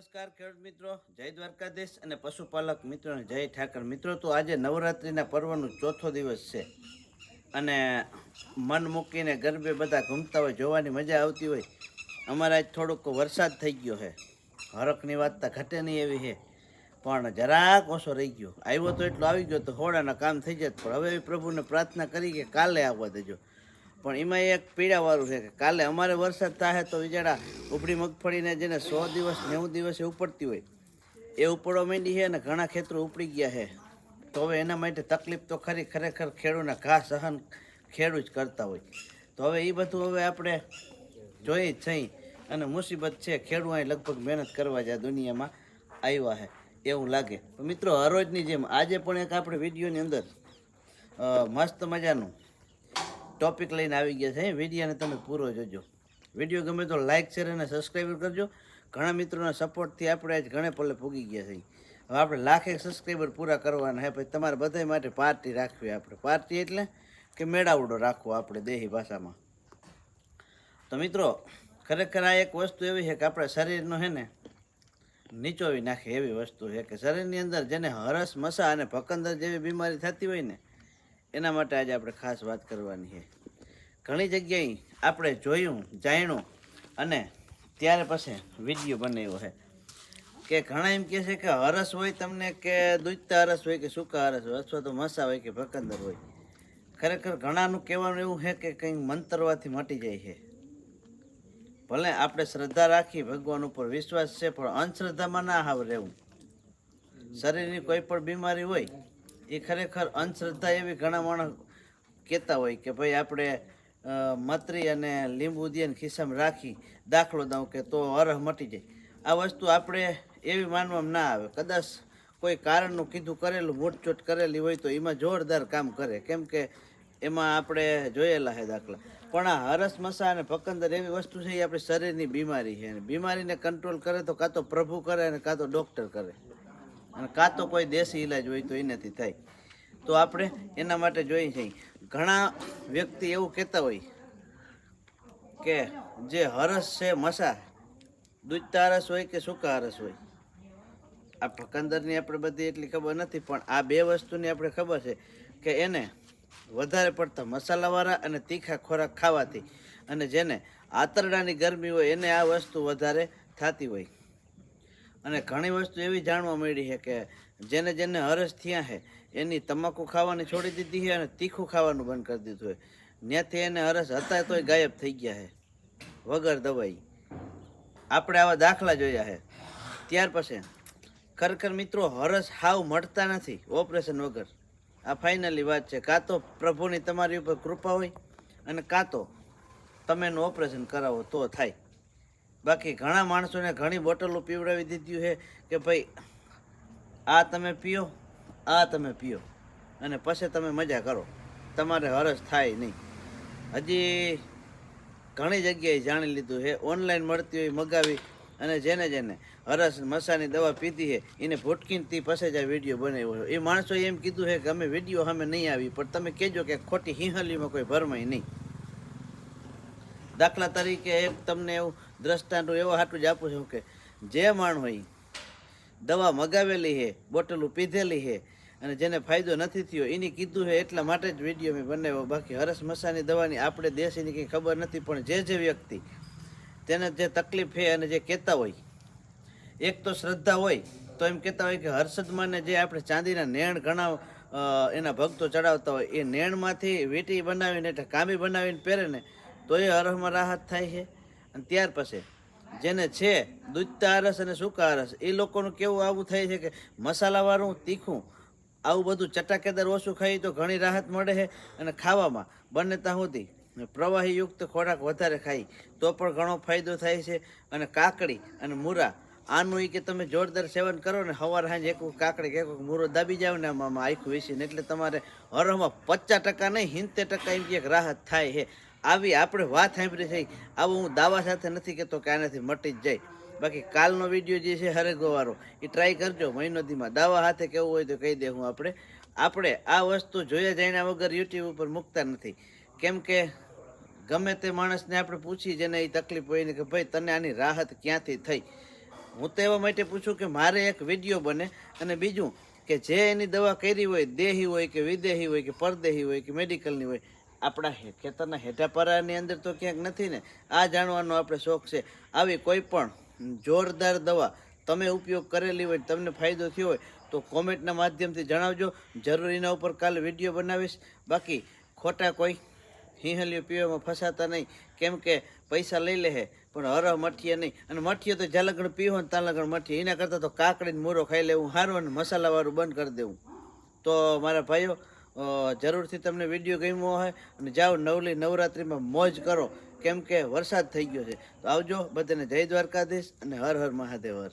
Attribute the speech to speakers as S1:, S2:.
S1: નમસ્કાર ખેડૂત મિત્રો, જય દ્વારકાધીશ અને પશુપાલક મિત્રોને જય ઠાકર. મિત્રો, તો આજે નવરાત્રિના પર્વનો ચોથો દિવસ છે અને મન મૂકીને ગરબે બધા ઘૂમતા હોય, જોવાની મજા આવતી હોય. અમારે થોડોક વરસાદ થઈ ગયો છે. હરકની વાત તો ઘટે નહીં એવી છે, પણ જરાક ઓછો રહી ગયો. આવ્યો તો એટલો આવી ગયો તો હોડાના કામ થઈ જાય પણ હવે પ્રભુને પ્રાર્થના કરી કે કાલે આવવા દેજો. પણ એમાં એક પીડાવાળું છે કે કાલે અમારે વરસાદ થાય તો વિચારા ઉપડી મગફળીને જેને સો દિવસ, નેવું દિવસે ઉપડતી હોય. એ ઉપડવા માંડી છે અને ઘણા ખેતરો ઉપડી ગયા છે. તો હવે એના માટે તકલીફ તો ખરી, ખરેખર ખેડૂતના ઘા સહન ખેડૂત જ કરતા હોય. તો હવે એ બધું હવે આપણે જોઈ જ થઈ અને મુસીબત છે, ખેડૂત અહીં લગભગ મહેનત કરવા જાય દુનિયામાં આવ્યા છે. એવું લાગે. મિત્રો, હરોજની જેમ આજે પણ એક આપણે વિડીયોની અંદર મસ્ત મજાનું ટોપિક લઈને આવી ગયા છે. વિડીયોને તમે પૂરો જોજો. વીડિયો ગમે તો લાઇક શેર અને સબસ્ક્રાઈબ કરજો. ઘણા મિત્રોના સપોર્ટથી આપણે આજ ઘણે પલે પૂગી ગયા છે હવે આપણે લાખે સબસ્ક્રાઈબર પૂરા કરવાના હે પછી તમારે બધા માટે પાર્ટી રાખવી આપણે. પાર્ટી એટલે કે મેળાવડો રાખવો આપણે દેહી ભાષામાં. તો મિત્રો, ખરેખર આ એક વસ્તુ એવી છે કે આપણા શરીરનો છે ને, નીચોવી નાખે એવી વસ્તુ છે કે શરીરની અંદર જેને હરસ, મસા અને ભકંદર જેવી બીમારી થતી હોય ને એના માટે આજે આપણે ખાસ વાત કરવાની છે. ઘણી જગ્યાએ આપણે જોયું, જાણ્યું અને ત્યારે પછી વીડિયો બનાવ્યો છે. કે ઘણા એમ કહે છે કે હરસ હોય તમને કે દૂધતા હરસ હોય કે સૂકા હરસ હોય અથવા તો મસા હોય કે ભકંદર હોય. ખરેખર ઘણાનું કહેવાનું એવું છે કે કંઈક મંતરવાથી મટી જાય છે. ભલે આપણે શ્રદ્ધા રાખી ભગવાન ઉપર વિશ્વાસ છે, પણ અંધશ્રદ્ધામાં ના હાવ રહેવું. શરીરની કોઈ પણ બીમારી હોય એ ખરેખર અંધશ્રદ્ધા એવી ઘણા માણસ કહેતા હોય કે ભાઈ આપણે માત્રી અને લીંબુ દિયને ખિસ્સામાં રાખી દાખલો દઉં કે તો અરહ મટી જાય. આ વસ્તુ આપણે એવી માનવામાં ના આવે. કદાચ કોઈ કારણનું કીધું કરેલું, મોટચોટ કરેલી હોય તો એમાં જોરદાર કામ કરે. કેમ કે એમાં આપણે જોયેલા છે દાખલા. પણ આ હરસ મસા અને પકંદર એવી વસ્તુ છે એ આપણી શરીરની બીમારી છે. અને બીમારીને કંટ્રોલ કરે તો કાં તો પ્રભુ કરે અને કાં તો ડૉક્ટર કરે. અને કાં તો કોઈ દેશી ઈલાજ હોય તો એનાથી થાય. તો આપણે એના માટે જોઈએ છીએ ઘણા વ્યક્તિ એવું કહેતા હોય કે જે હરસ છે મસા, દૂધતા હરસ હોય કે સૂકા હરસ હોય. આ ભકંદરની આપણે બધી એટલી ખબર નથી, પણ આ બે વસ્તુની આપણે ખબર છે કે એને વધારે પડતા મસાલાવાળા અને તીખા ખોરાક ખાવાથી અને જેને આંતરડાની ગરમી હોય એને આ વસ્તુ વધારે થતી હોય. અને ઘણી વસ્તુ એવી જાણવા મળી છે કે જેને જેને હરસ થયા છે, એની તમાકુ ખાવાની છોડી દીધી છે અને તીખું ખાવાનું બંધ કરી દીધું છે. ત્યાંથી એને હરસ હતા તોય ગાયબ થઈ ગયા છે. વગર દવાઈ. આપણે આવા દાખલા જોયા છે. ત્યાર પછી, ખરેખર મિત્રો હરસ હાવ મળતા નથી, ઓપરેશન વગર. આ ફાઇનલી વાત છે. કાં તો પ્રભુની તમારી ઉપર કૃપા હોય અને કાં તો તમે એનું ઓપરેશન કરાવો તો થાય. બાકી ઘણા માણસોને ઘણી બોટલો પીવડાવી દીધી છે કે ભાઈ, આ તમે પીઓ, આ તમે પીઓ. અને પછી તમે મજા કરો. તમારે હરસ થાય નહીં. હજી ઘણી જગ્યાએ જાણી લીધું છે. ઓનલાઈન મળતી હોય મગાવી અને જેને જેને હરસ મસાની દવા પીધી છે, એને ભૂટકીનથી પછી જ આ વીડિયો બનાવ્યો છે. એ માણસોએ એમ કીધું છે કે અમે વીડિયો સામે નહીં આવી, પણ તમે કહેજો કે ખોટી હિંહલીમાં કોઈ ભરમાય નહીં. દાખલા તરીકે તમને એવું દ્રષ્ટાંત એવો હાટું જ આપું છું કે જે માણ હોય, દવા મગાવેલી છે, બોટલું પીધેલી છે અને જેને ફાયદો નથી થયો, એની કીધું છે એટલા માટે જ વીડિયો મેં બનાવ્યો. બાકી હરસ મસાની દવાની આપણે દેશીની કંઈ ખબર નથી, પણ જે જે વ્યક્તિ તેને જે તકલીફ છે અને જે કહેતા હોય, એક તો શ્રદ્ધા હોય, તો એમ કહેતા હોય કે હર્ષદમાને જે આપણે ચાંદીના નેણ ઘણા એના ભક્તો ચડાવતા હોય, એ નેણમાંથી વીંટી બનાવીને એટલે કામી બનાવીને પહેરે ને, તો એ હરહમાં રાહત થાય છે. અને ત્યાર પછી જેને છે દૂધતા રસ અને સૂકા રસ એ લોકોનું કેવું આવું થાય છે કે મસાલાવાળું તીખું, આવું બધું ચટાકેદાર ઓછું ખાઈ તો ઘણી રાહત મળે છે અને ખાવામાં બંને ત્યાં સુધી પ્રવાહીયુક્ત ખોરાક વધારે ખાઈ તો પણ ઘણો ફાયદો થાય છે. અને કાકડી અને મૂરા, આનું એ કે તમે જોરદાર સેવન કરો ને સવાર સાંજ એક કાકડી કે એક મૂરો દાબી જાવ ને આમાં આખું વિસીને એટલે તમારે હરમાં પચાસ ટકા નહીં, સિત્તેર ટકા એમ કે રાહત થાય છે. આવી આપણે વાત સાંભળી છે, આવું હું દાવા સાથે નથી કહેતો કે આનાથી મટી જ જાય. બાકી કાલનો વીડિયો જે છે હરેગોવાળો એ ટ્રાય કરજો મહિનો ધીમાં દાવા હાથે કેવું હોય તો કહી દે હું આપણે. આપણે આ વસ્તુ જોયા જઈને વગર યુટ્યુબ ઉપર મૂકતા નથી. કેમ કે ગમે તે માણસને આપણે પૂછી જેને એ તકલીફ હોય ને કે ભાઈ તને આની રાહત ક્યાંથી થઈ? હું તો એવા માટે પૂછું કે મારે એક વીડિયો બને અને બીજું કે જે એની દવા કરી હોય, દેહી હોય કે વિદેહી હોય કે પરદેહી હોય કે મેડિકલની હોય આપણા ખેતરના હેઠાપરાની અંદર તો ક્યાંક નથી ને. આ જાણવાનો આપણે શોખ છે. આવી કોઈ પણ જોરદાર દવા તમે ઉપયોગ કરેલી હોય, તમને ફાયદો થયો હોય, તો કોમેન્ટના માધ્યમથી જણાવજો. જરૂર એના ઉપર કાલે વીડિયો બનાવીશ. બાકી ખોટા કોઈ હિંહલીઓ પીવામાં ફસાતા નહીં. કેમ કે પૈસા લઈ લે પણ હરહ મઠીએ નહીં. અને મઠીએ તો જાલગણ લગણ પીવો ને તાલગણ લગણ મઠીએ એના કરતાં તો કાકડીને મૂરો ખાઈ લેવું સારું અને મસાલાવાળું બંધ કરી દેવું. તો મારા ભાઈઓ જરૂરથી તમને વીડિયો ગમ્યો હોય અને જાઓ નવલી નવરાત્રિમાં મોજ કરો. કેમ કે વરસાદ થઈ ગયો છે. તો આવજો બધાને જય દ્વારકાધીશ અને હર હર મહાદેવ હર.